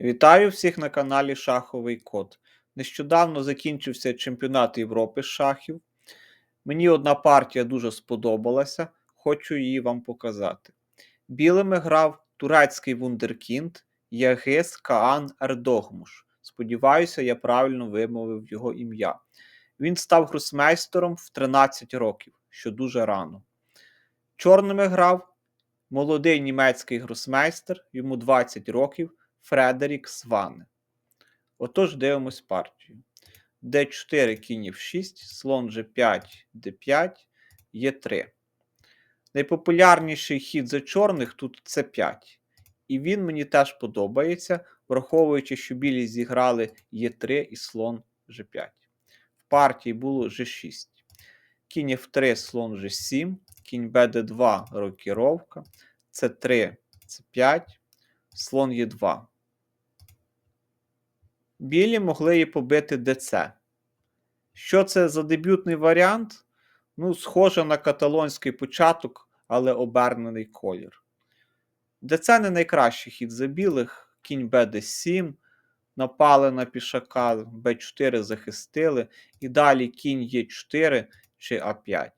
Вітаю всіх на каналі Шаховий Код. Нещодавно закінчився чемпіонат Європи з шахів. Мені одна партія дуже сподобалася, хочу її вам показати. Білими грав турецький вундеркінд Ягис Каан Ердогмуш. Сподіваюся, я правильно вимовив його ім'я. Він став гросмейстером в 13 років, що дуже рано. Чорними грав молодий німецький гросмейстер, йому 20 років. Фредерік Сване. Отож, дивимось партію. d4 кінь f6, слон g5, d5, e3. Найпопулярніший хід за чорних тут c5. І він мені теж подобається, враховуючи, що білі зіграли e3 і слон g5. В партії було g6. Кінь f3, слон g7, кінь bd2, рокіровка, c3, c5, слон e2. Білі могли її побити ДЦ. Що це за дебютний варіант? Ну, схоже на каталонський початок, але обернений колір. ДЦ не найкращий хід за білих. Кінь БД7, напали на пішака, Б4 захистили, і далі кінь Е4 чи А5.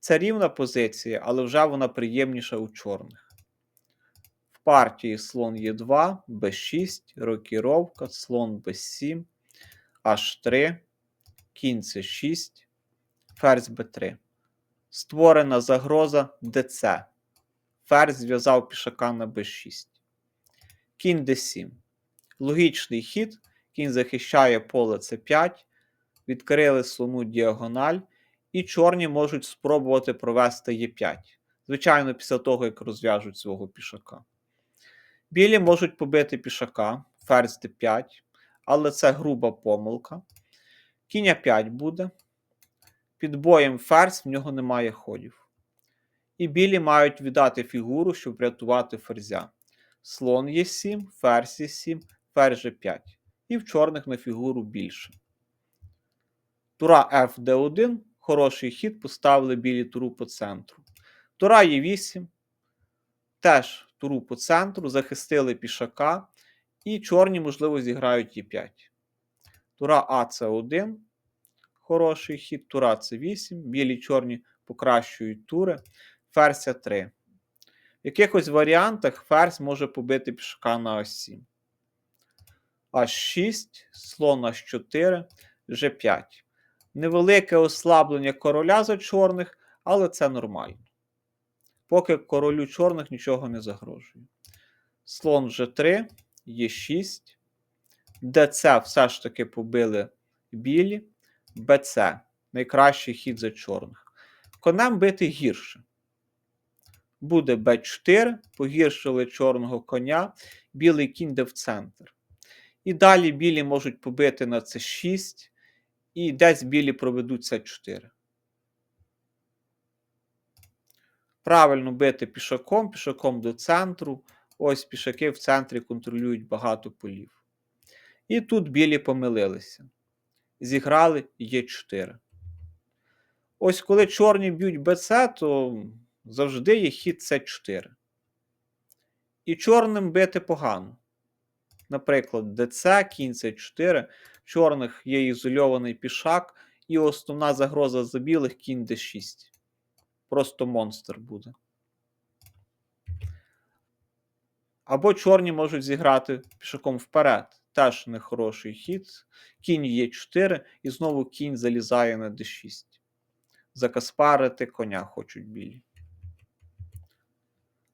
Це рівна позиція, але вже вона приємніша у чорних партії слон Е2, Б6, рокіровка, слон Б7, H3, кінь С6, ферзь Б3. Створена загроза ДЦ. Ферзь зв'язав пішака на Б6. Кінь Д7. Логічний хід. Кінь захищає поле С5. Відкрили слону діагональ. І чорні можуть спробувати провести Е5. Звичайно, після того, як розв'яжуть свого пішака. Білі можуть побити пішака, ферзь d5, але це груба помилка. Кінь 5 буде. Під боєм ферзь, в нього немає ходів. І білі мають віддати фігуру, щоб врятувати ферзя. Слон є 7, ферзь є 7, ферзь G5. І в чорних на фігуру більше. Тура FD1. Хороший хід, поставили білі туру по центру. Тура є 8. Теж туру по центру, захистили пішака, і чорні, можливо, зіграють Е5. Тура А це 1. Хороший хід, тура С8, білі чорні покращують тури, ферзь 3. В якихось варіантах ферзь може побити пішака на Ось7. H6, слон H4, G5. Невелике ослаблення короля за чорних, але це нормально поки королю чорних нічого не загрожує. Слон G3, Е6. ДЦ все ж таки побили білі. БЦ найкращий хід за чорних. Конем бити гірше. Буде Б4, погіршили чорного коня, білий кінь йде в центр. І далі білі можуть побити на С6, і десь білі проведуть С4. Правильно бити пішаком, пішаком до центру. Ось пішаки в центрі контролюють багато полів. І тут білі помилилися. Зіграли Е4. Ось коли чорні б'ють БЦ, то завжди є хід С4. І чорним бити погано. Наприклад, ДЦ, кінь С4, в чорних є ізольований пішак, і основна загроза за білих кінь Д6 просто монстр буде. Або чорні можуть зіграти пішаком вперед. Теж нехороший хід. Кінь є 4 і знову кінь залізає на d6. Закаспарити коня хочуть білі.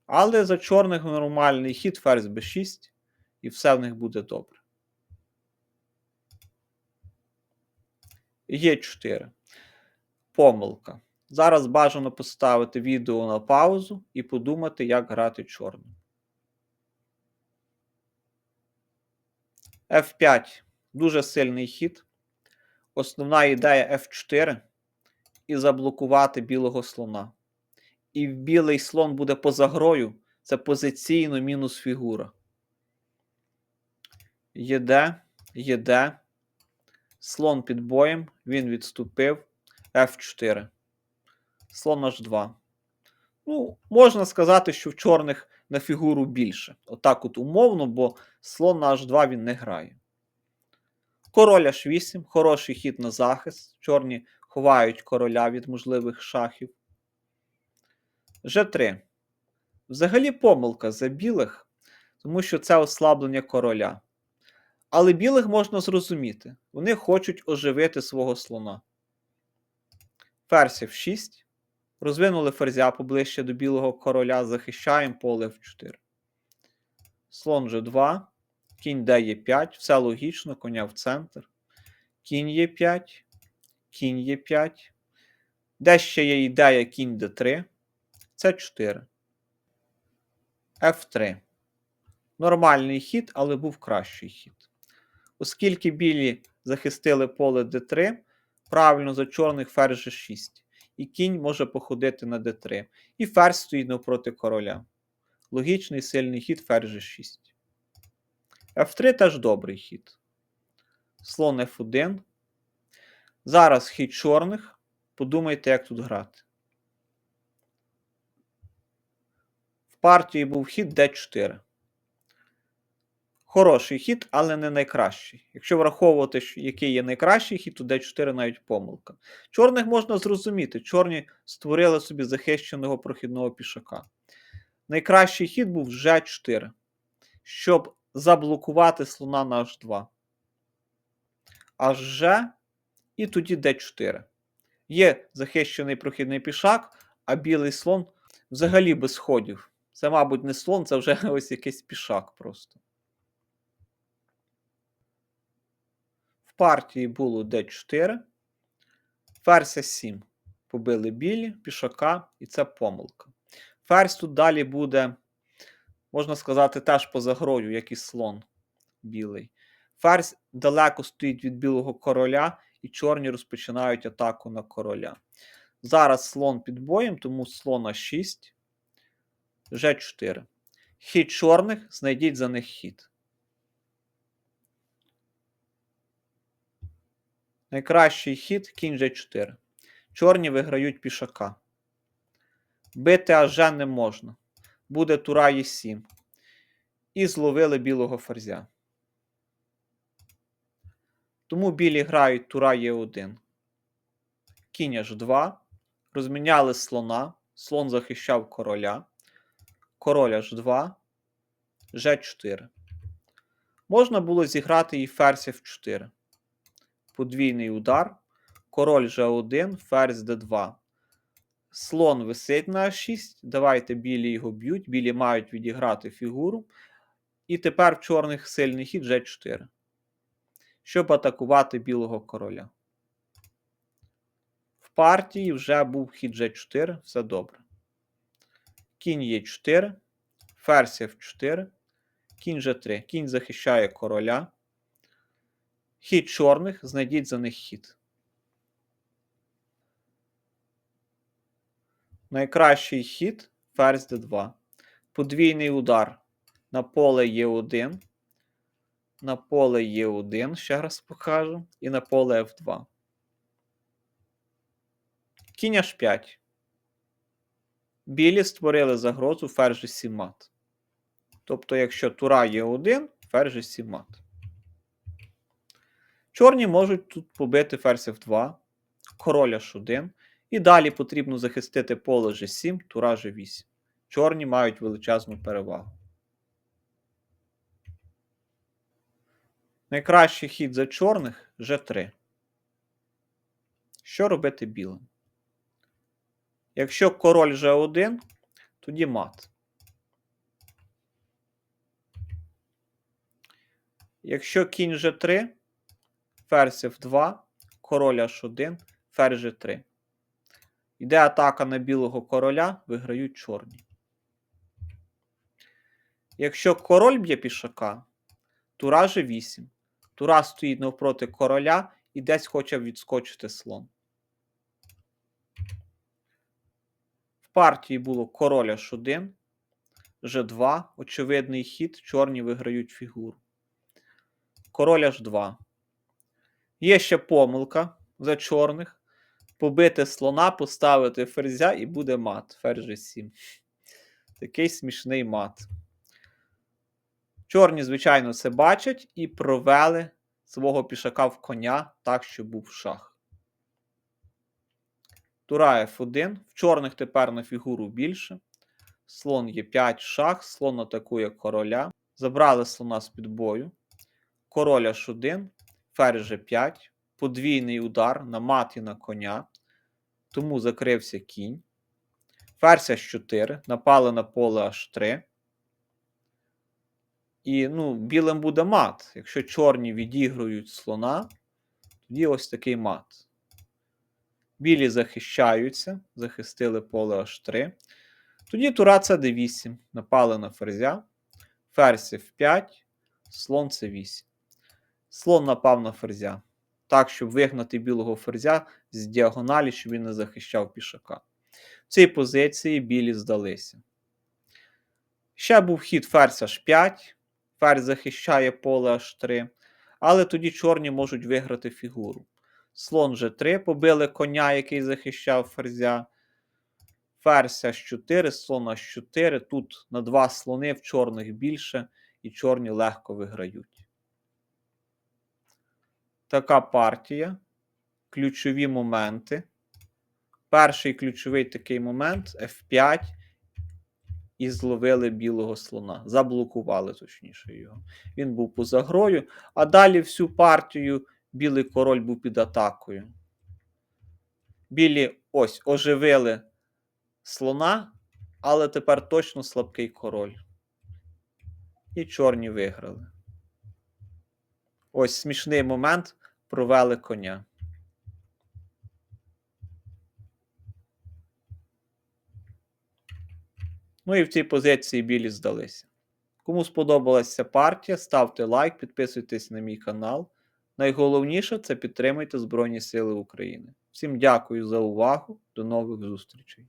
Але за чорних нормальний хід ферзь b6, і все в них буде добре. Є 4. Помилка. Зараз бажано поставити відео на паузу і подумати, як грати чорним. F5 дуже сильний хід. Основна ідея F4 і заблокувати білого слона. І білий слон буде поза грою. Це позиційно мінус фігура. ЄД, ЄД. Слон під боєм. Він відступив. F4 слон H2. Ну, можна сказати, що в чорних на фігуру більше. Отак от умовно, бо слон на H2 він не грає. Король H8, хороший хід на захист. Чорні ховають короля від можливих шахів. G3. Взагалі помилка за білих, тому що це ослаблення короля. Але білих можна зрозуміти. Вони хочуть оживити свого слона. Ферзь F6. Розвинули ферзя поближче до білого короля, захищаємо поле F4. Слон G2. Кінь D5. Все логічно, коня в центр. Кінь Е5. Кінь Е5. Де ще є ідея кінь d3. Це 4. F3. Нормальний хід, але був кращий хід. Оскільки білі захистили поле d3, правильно за чорних ферзь g6. І кінь може походити на d3. І ферзь стоїть навпроти короля. Логічний сильний хід ферзь g6. F3 теж добрий хід. Слон F1. Зараз хід чорних. Подумайте, як тут грати. В партії був хід d4. Хороший хід, але не найкращий. Якщо враховувати, який є найкращий хід, то d4 навіть помилка. Чорних можна зрозуміти. Чорні створили собі захищеного прохідного пішака. Найкращий хід був g4, щоб заблокувати слона на h2. Аж G і тоді d4. Є захищений прохідний пішак, а білий слон взагалі без ходів. Це, мабуть, не слон, це вже ось якийсь пішак просто. Партії було d4. Ферзь 7. Побили білі, пішака, і це помилка. Ферзь тут далі буде, можна сказати, теж поза грою, як і слон білий. Ферзь далеко стоїть від білого короля, і чорні розпочинають атаку на короля. Зараз слон під боєм, тому слона 6, G4. Хід чорних, знайдіть за них хід. Найкращий хід кінь G4. Чорні виграють пішака. Бити аж не можна. Буде тура Е7. І зловили білого ферзя. Тому білі грають тура Е1. Кінь H2. Розміняли слона. Слон захищав короля. Король H2. G4. Можна було зіграти і ферзь F4. Подвійний удар. Король G1, ферзь D2. Слон висить на А6. Давайте білі його б'ють. Білі мають відіграти фігуру. І тепер в чорних сильний хід G4 щоб атакувати білого короля. В партії вже був хід G4, все добре. Кінь Е4, ферзь F4, кінь G3. Кінь захищає короля. Хід чорних, знайдіть за них хід. Найкращий хід ферзь d2. Подвійний удар на поле Е1 на поле Е1, ще раз покажу, і на поле F2. Кінь H5. Білі створили загрозу ферзь 7 мат. Тобто, якщо тура Е1, ферзь 7 мат. Чорні можуть тут побити ферзь F2, король H1. І далі потрібно захистити поле G7, тура G8. Чорні мають величезну перевагу. Найкращий хід за чорних G3. Що робити білим? Якщо король G1, тоді мат. Якщо кінь G3, ферзь F2, король H1, ферзь G3. Йде атака на білого короля, виграють чорні. Якщо король б'є пішака, тура G8. Тура стоїть навпроти короля і десь хоче відскочити слон. В партії було король H1, G2, очевидний хід, чорні виграють фігуру. Король H2. Є ще помилка за чорних. Побити слона, поставити ферзя і буде мат. Ферзь G7. Такий смішний мат. Чорні, звичайно, це бачать і провели свого пішака в коня так, що був шах. Тура F1. В чорних тепер на фігуру більше. Слон є 5 шах, слон атакує короля. Забрали слона з під бою. Король H1, ферзь G5, подвійний удар на мат і на коня. Тому закрився кінь. Ферзь H4, напали на поле H3. І ну, білим буде мат. Якщо чорні відігрують слона, тоді ось такий мат. Білі захищаються, захистили поле H3. Тоді тура d8. Напали на ферзя. Ферзь F5, слон c8. Слон напав на ферзя. Так, щоб вигнати білого ферзя з діагоналі, щоб він не захищав пішака. В цій позиції білі здалися. Ще був хід ферзь H5. Ферзь захищає поле H3. Але тоді чорні можуть виграти фігуру. Слон G3, побили коня, який захищав ферзя. Ферзь H4, слон H4. Тут на два слони в чорних більше, і чорні легко виграють. Така партія. Ключові моменти. Перший ключовий такий момент F5. І зловили білого слона. Заблокували, точніше, його. Він був поза грою. А далі всю партію білий король був під атакою. Білі ось оживили слона, але тепер точно слабкий король. І чорні виграли. Ось смішний момент провели коня. Ну і в цій позиції білі здалися. Кому сподобалася партія, ставте лайк, підписуйтесь на мій канал. Найголовніше це підтримуйте Збройні Сили України. Всім дякую за увагу. До нових зустрічей.